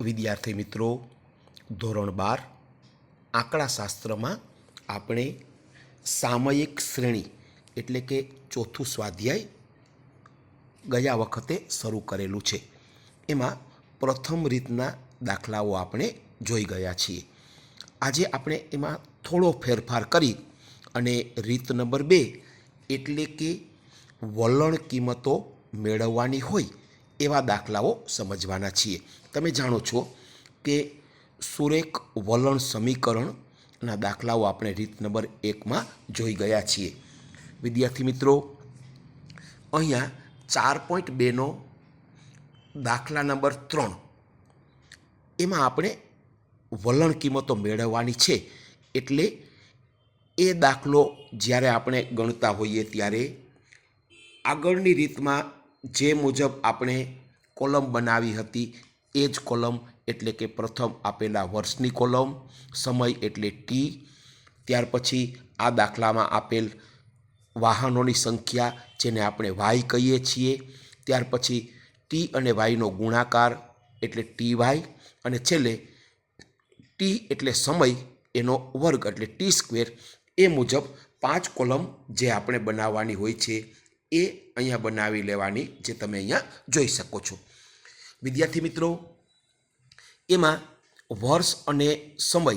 વિદ્યાર્થી મિત્રો, ધોરણ બાર, આંકડાશાસ્ત્રમાં આપણે સામયિક શ્રેણી એટલે કે ચોથું સ્વાધ્યાય ગયા વખતે શરૂ કરેલું છે. એમાં પ્રથમ રીતના દાખલાઓ આપણે જોઈ ગયા છીએ. આજે આપણે એમાં થોડો ફેરફાર કરી અને રીત નંબર બે એટલે કે વલણ કિંમતો મેળવવાની હોય એવા દાખલાઓ સમજવાના છીએ. તમે જાણો છો કે સુરેખ વલણ સમીકરણના દાખલાઓ આપણે રીત નંબર એકમાં જોઈ ગયા છીએ. વિદ્યાર્થી મિત્રો, અહીંયા ચાર પોઈન્ટ બેનો દાખલા નંબર ત્રણ, એમાં આપણે વલણ કિંમતો મેળવવાની છે. એટલે એ દાખલો જ્યારે આપણે ગણતા હોઈએ ત્યારે આગળની રીતમાં જે મુજબ આપણે કોલમ બનાવી હતી એ જ કોલમ એટલે કે પ્રથમ આપેલા વર્ષની કોલમ, સમય એટલે ટી ત્યાર પછી આ દાખલામાં આપેલ વાહનોની સંખ્યા જેને આપણે વાય કહીએ છીએ. ત્યાર પછી ટી અને વાયનો ગુણાકાર એટલે ટી વાય અને છેલ્લે ટી એટલે સમય, એનો વર્ગ એટલે ટી સ્ક્વેર એ મુજબ પાંચ કોલમ જે આપણે બનાવવાની હોય છે, એ અહીંયા બનાવી લેવાની જે તમે અહીંયા જોઈ શકો છો. વિદ્યાર્થી મિત્રો, એમાં વર્ષ અને સમય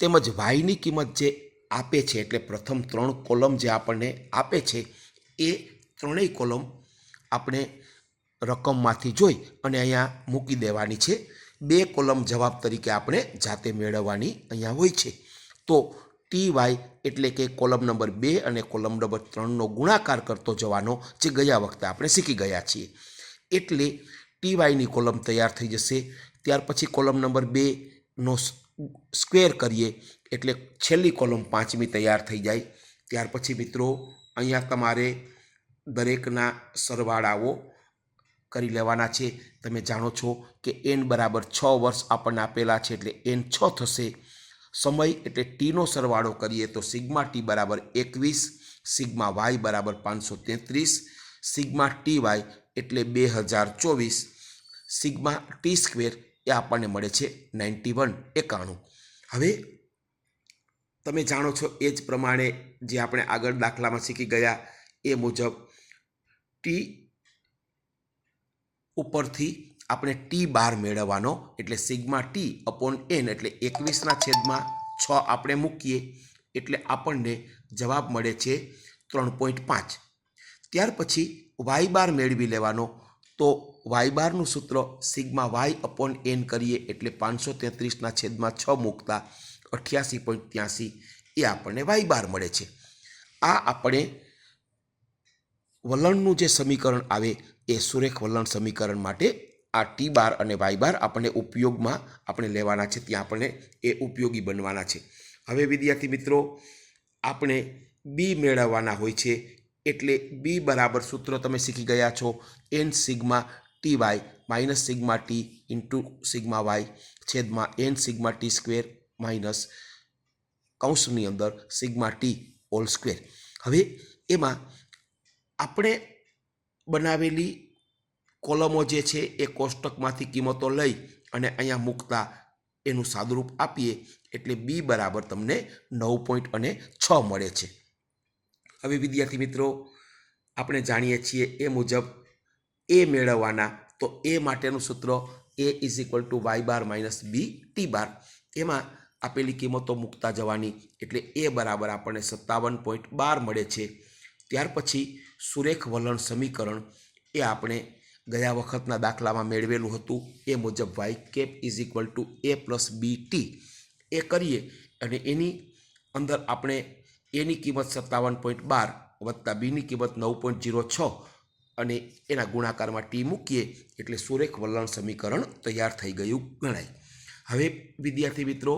તેમજ વાયની કિંમત જે આપે છે, એટલે પ્રથમ ત્રણ કોલમ જે આપણને આપે છે, એ ત્રણેય કોલમ આપણે રકમમાંથી જોઈ અને અહીંયા મૂકી દેવાની છે. બે કોલમ જવાબ તરીકે આપણે જાતે મેળવવાની અહીંયા હોય છે. તો ટી વાય એટલે કે કોલમ નંબર બે અને કોલમ નંબર ત્રણનો ગુણાકાર કરતો જવાનો જે ગયા વખતે આપણે શીખી ગયા છીએ. એટલે ટી વાયની કોલમ તૈયાર થઈ જશે. ત્યાર પછી કોલમ નંબર બેનો સ્ક્વેર કરીએ એટલે છેલ્લી કોલમ પાંચમી તૈયાર થઈ જાય. ત્યાર પછી મિત્રો અહીંયા તમારે દરેકના સરવાળાઓ કરી લેવાના છે. તમે જાણો છો કે એન બરાબર છ વર્ષ આપણને આપેલા છે એટલે એન છ થશે. સમય એટલે ટીનો સરવાળો કરીએ તો સિગ્મા ટી બરાબર એકવીસ, સિગ્મા વાય બરાબર પાંચસો તેત્રીસ, સિગ્મા ટી વાય એટલે બે હજાર ચોવીસ સિગ્મા ટી સ્ક્વેર એ આપણને મળે છે નાઇન્ટી વન એકાણું. હવે તમે જાણો છો એ જ પ્રમાણે જે આપણે આગળ દાખલામાં શીખી ગયા એ મુજબ ટી ઉપરથી આપણે ટી બાર મેળવવાનો એટલે સિગ્મા ટી અપોન એન એટલે એકવીસના છેદમાં છ આપણે મૂકીએ એટલે આપણને જવાબ મળે છે ત્રણ પોઈન્ટ પાંચ. ત્યાર પછી વાય બાર મેળવી લેવાનો. તો વાય બારનું સૂત્ર સિગ્મા વાય અપોન એન કરીએ એટલે પાંચસો તેત્રીસના છેદમાં છ મૂકતા અઠ્યાસી પોઈન્ટ ત્યાસી. એ આપણને વાય બાર મળે છે. આ આપણે વલણનું જે સમીકરણ આવે એ સુરેખ વલણ સમીકરણ માટે આ ટી બાર અને વાય બાર આપણને ઉપયોગમાં આપણે લેવાના છે. ત્યાં આપણને એ ઉપયોગી બનવાના છે. હવે વિદ્યાર્થી મિત્રો, આપણે બી મેળવવાના હોય છે. એટલે બી બરાબર સૂત્ર તમે શીખી ગયા છો. N sigma T Y minus sigma T into sigma Y છેદમાં N sigma T square minus કૌંસની અંદર સિગ્મા ટી ઓલ સ્ક્વેર. હવે એમાં આપણે બનાવેલી કોલમો જે છે એ કોષ્ટકમાંથી કિંમતો લઈ અને અહીંયા મૂકતા એનું સાદુરૂપ આપીએ એટલે બી બરાબર તમને નવ પોઈન્ટ અને છ મળે છે. હવે વિદ્યાર્થી મિત્રો, આપણે જાણીએ છીએ એ મુજબ એ મેળવવાના, તો એ માટેનું સૂત્ર a is equal to Y bar minus B T bar એમાં આપેલી કિંમતો મૂકતા જવાની, એટલે એ બરાબર આપણને સત્તાવન પોઈન્ટ બાર મળે છે. ત્યાર પછી સુરેખ વલણ સમીકરણ એ આપણે ગયા વખતના દાખલામાં મેળવેલું હતું. એ મુજબ Y cap is equal to A plus B T એ કરીએ અને એની અંદર આપણે એની કિંમત સત્તાવન પોઈન્ટ બાર વત્તા બીની કિંમત નવ પોઈન્ટ જીરો છ અને એના ગુણાકારમાં ટી મૂકીએ એટલે સુરેખ વલણ સમીકરણ તૈયાર થઈ ગયું ગણાય. હવે વિદ્યાર્થી મિત્રો,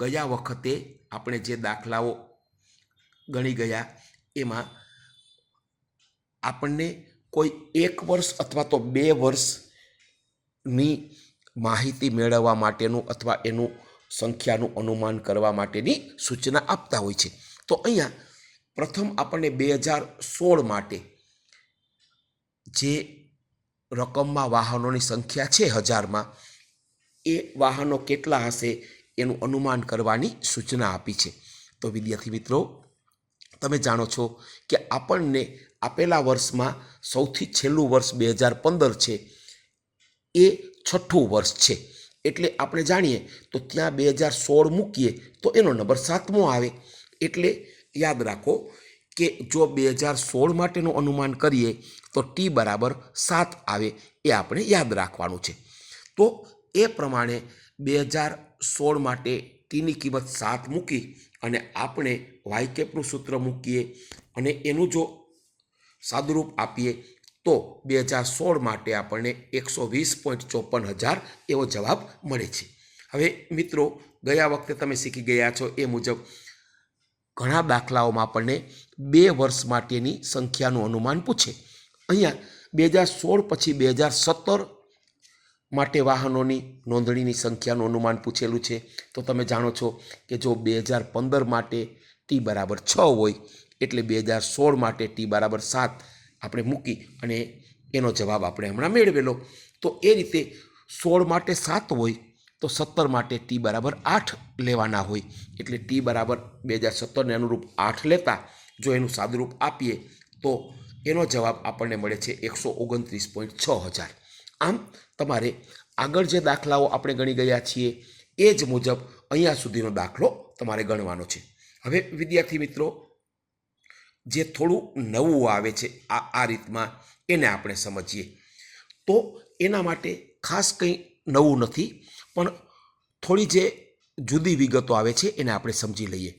ગયા વખતે આપણે જે દાખલાઓ ગણી ગયા, એમાં આપણને કોઈ એક વર્ષ અથવા તો બે વર્ષની માહિતી મેળવવા માટેનું અથવા એનું સંખ્યાનું અનુમાન કરવા માટેની સૂચના આપતા હોય છે. તો અહીંયા પ્રથમ આપણને બે હજાર સોળ માટે જે રકમમાં વાહનોની સંખ્યા છે હજારમાં, એ વાહનો કેટલા હશે એનું અનુમાન કરવાની સૂચના આપી છે. તો વિદ્યાર્થી મિત્રો, તમે જાણો છો કે આપણને આપેલા વર્ષમાં સૌથી છેલ્લું વર્ષ બે હજાર પંદર છે, એ છઠ્ઠું વર્ષ છે. એટલે આપણે જાણીએ તો ત્યાં બે હજાર સોળ મૂકીએ તો એનો નંબર સાતમો આવે. એટલે યાદ રાખો કે જો બે હજાર સોળ માટેનું અનુમાન કરીએ, તો ટી બરાબર સાત આવે એ આપણે યાદ રાખવાનું છે. તો એ પ્રમાણે બે હજાર સોળ માટે ટીની કિંમત સાત મૂકી અને આપણે વાયકેપનું સૂત્ર મૂકીએ અને એનું જો સાદુરૂપ આપીએ, તો બે હજાર સોળ માટે આપણને એકસો વીસ પોઈન્ટ ચોપન હજાર એવો જવાબ મળે છે. હવે મિત્રો, ગયા વખતે તમે શીખી ગયા છો એ મુજબ ઘણા દાખલાઓમાં આપણને બે વર્ષ માટેની સંખ્યાનું અનુમાન પૂછે. અહીંયા બે હજાર સોળ પછી બે હજાર સત્તર માટે વાહનોની નોંધણીની સંખ્યાનું અનુમાન પૂછેલું છે. તો તમે જાણો છો કે જો બે હજાર પંદર માટે ટી બરાબર છ હોય, એટલે બે હજાર સોળ માટે ટી બરાબર સાત આપણે મૂકી અને એનો જવાબ આપણે હમણાં મેળવેલો. તો એ રીતે સોળ માટે સાત હોય તો સત્તર માટે ટી બરાબર આઠ લેવાના હોય. એટલે ટી બરાબર બે હજાર સત્તરને અનુરૂપ આઠ લેતા જો એનું સાદુરૂપ આપીએ તો એનો જવાબ આપણને મળે છે એકસો ઓગણત્રીસ પોઈન્ટ છ હજાર. આમ તમારે આગળ જે દાખલાઓ આપણે ગણી ગયા છીએ એ જ મુજબ અહીંયા સુધીનો દાખલો તમારે ગણવાનો છે. હવે વિદ્યાર્થી મિત્રો, જે થોડું નવું આવે છે આ આ રીતમાં એને આપણે સમજીએ. તો એના માટે ખાસ કંઈ નવું નથી. પણ થોડી જે જુદી વિગતો આવે છે એને આપણે સમજી લઈએ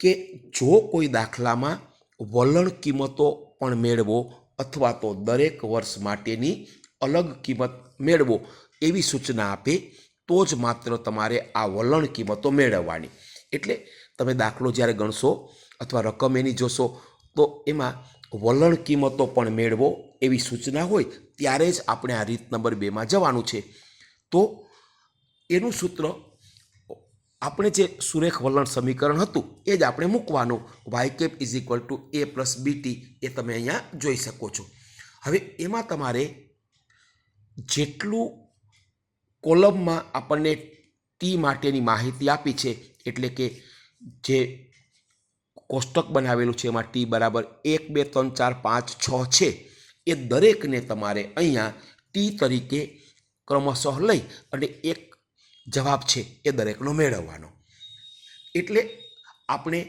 કે જો કોઈ દાખલામાં વલણ કિંમતો પણ મેળવો અથવા તો દરેક વર્ષ માટેની અલગ કિંમત મેળવો એવી સૂચના આપે, તો જ માત્ર તમારે આ વલણ કિંમતો મેળવવાની. એટલે તમે દાખલો જ્યારે ગણશો અથવા રકમ એની જોશો, તો એમાં વલણ કિંમતો પણ મેળવો એવી સૂચના હોય, ત્યારે જ આપણે આ રીત નંબર બેમાં જવાનું છે. તો એનું સૂત્ર આપણે જે સુરેખ વલણ સમીકરણ હતું, એ જ આપણે મૂકવાનું. Y cap is equal to A plus BT એ તમે અહીંયા જોઈ શકો છો. હવે એમાં તમારે જેટલું કોલમમાં આપણને ટી માટેની માહિતી આપી છે, એટલે કે જે કોષ્ટક બનાવેલું છે એમાં ટી બરાબર એક, બે, ત્રણ, ચાર, પાંચ, છ છે, એ દરેકને તમારે અહીંયા ટી તરીકે ક્રમશઃ લઈ અને એક જવાબ છે એ દરેકનો મેળવવાનો. એટલે આપણે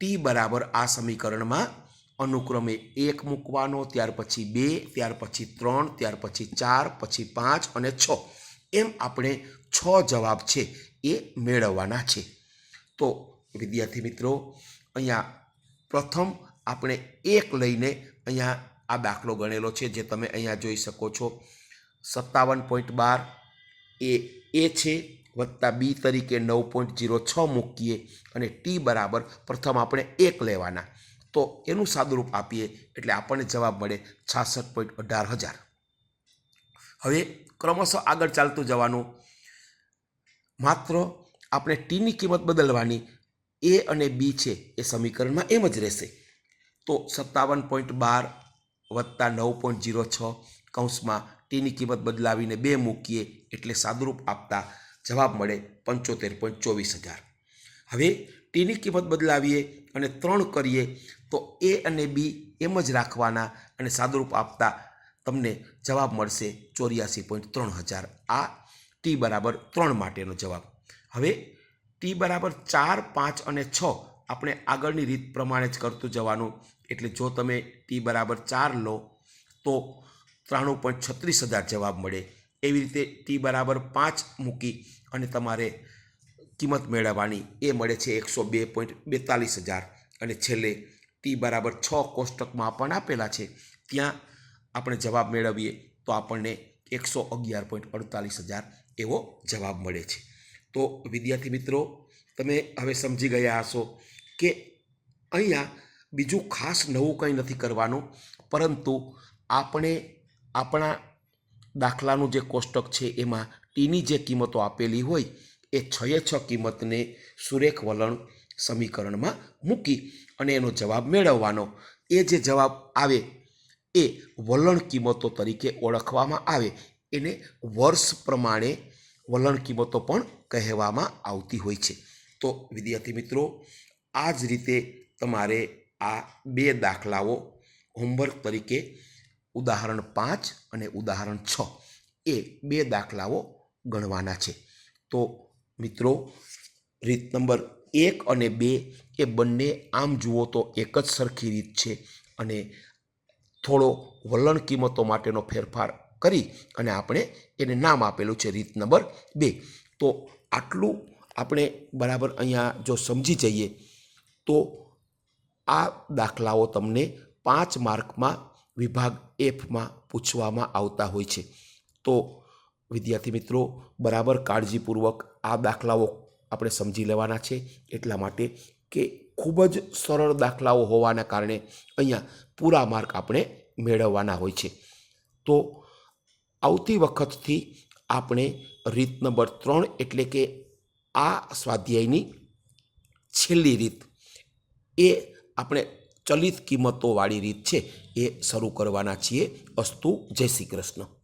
ટી બરાબર આ સમીકરણમાં અનુક્રમે એક મૂકવાનો, ત્યાર પછી બે, ત્યાર પછી ત્રણ, ત્યાર પછી ચાર, પછી પાંચ અને છ. એમ આપણે છ જવાબ છે એ મેળવવાના છે. તો વિદ્યાર્થી મિત્રો, અહીંયા પ્રથમ આપણે એક લઈને અહીંયા આ દાખલો ગણેલો છે, જે તમે અહીંયા જોઈ શકો છો. સત્તાવન પોઈન્ટ બાર એ એ છે વત્તા બી તરીકે નવ પોઈન્ટ જીરો છ મૂકીએ અને ટી બરાબર પ્રથમ આપણે એક લેવાના. તો એનું સાદુરૂપ આપીએ એટલે આપણને જવાબ મળે છાસઠ પોઈન્ટ અઢાર હજાર. હવે ક્રમશઃ આગળ ચાલતું જવાનું. માત્ર આપણે ટીની કિંમત બદલવાની. એ અને બી છે એ સમીકરણમાં એમ જ રહેશે. તો સત્તાવન પોઈન્ટ બાર વત્તા નવ પોઈન્ટ જીરો છ કૌંસમાં ટીની કિંમત બદલાવીને બે મૂકીએ એટલે સાદુરૂપ આપતા જવાબ મળે પંચોતેર પોઈન્ટ ચોવીસ હજાર. હવે ટીની કિંમત બદલાવીએ અને ત્રણ કરીએ તો એ અને બી એમ જ રાખવાના અને સાદુરૂપ આપતા તમને જવાબ મળશે ચોર્યાસી પોઈન્ટ ત્રણ હજાર. આ ટી બરાબર ત્રણ માટેનો જવાબ. હવે ટી બરાબર ચાર, પાંચ અને છ આપણે આગળની રીત પ્રમાણે જ કરતું જવાનું. એટલે જો તમે ટી બરાબર ચાર લો તો ત્રાણું પોઈન્ટ છત્રીસ હજાર જવાબ મળે. એવી રીતે ટી બરાબર પાંચ મૂકી અને તમારે કિંમત મેળવવાની એ મળે છે એકસો બે પોઈન્ટ બેતાલીસ હજાર. અને છેલ્લે ટી બરાબર છ કોષ્ટકમાં આપણને આપેલા છે. ત્યાં આપણે જવાબ મેળવીએ તો આપણને એકસો અગિયાર પોઈન્ટ અડતાલીસ હજાર એવો જવાબ મળે છે. તો વિદ્યાર્થી મિત્રો, તમે હવે સમજી ગયા હશો કે અહીંયા બીજું ખાસ નવું કંઈ નથી કરવાનું, પરંતુ આપણે આપણા દાખલાનું જે કોષ્ટક છે એમાં ટીની જે કિંમતો આપેલી હોય એ છએ છ કિંમતને સુરેખ વલણ સમીકરણમાં મૂકી અને એનો જવાબ મેળવવાનો. એ જે જવાબ આવે એ વલણ કિંમતો તરીકે ઓળખવામાં આવે. એને વર્ષ પ્રમાણે વલણ કિંમતો પણ કહેવામાં આવતી હોય છે. તો વિદ્યાર્થી મિત્રો, આ જ રીતે તમારે આ બે દાખલાઓ હોમવર્ક તરીકે ઉદાહરણ પાંચ અને ઉદાહરણ છ એ બે દાખલાઓ ગણવાના છે. તો મિત્રો, રીત નંબર એક અને બે એ બંને આમ જુઓ તો એક જ સરખી રીત છે અને થોડો વલણ કિંમતો માટેનો ફેરફાર કરી અને આપણે એને નામ આપેલું છે રીત નંબર બે. તો આટલું આપણે બરાબર અહીંયા જો સમજી જઈએ તો આ દાખલાઓ તમને પાંચ માર્કમાં વિભાગ એફમાં પૂછવામાં આવતા હોય છે. તો વિદ્યાર્થી મિત્રો, બરાબર કાળજીપૂર્વક આ દાખલાઓ આપણે સમજી લેવાના છે. એટલા માટે કે ખૂબ જ સરળ દાખલાઓ હોવાના કારણે અહીંયા પૂરા માર્ક આપણે મેળવવાના હોય છે. તો આવતી વખતથી આપણે રીત નંબર ત્રણ એટલે કે આ સ્વાધ્યાયની છેલ્લી રીત એ આપણે ચલિત કિંમતોવાળી રીત છે એ શરૂ કરવાના છીએ અસ્તુ જય શ્રી કૃષ્ણ.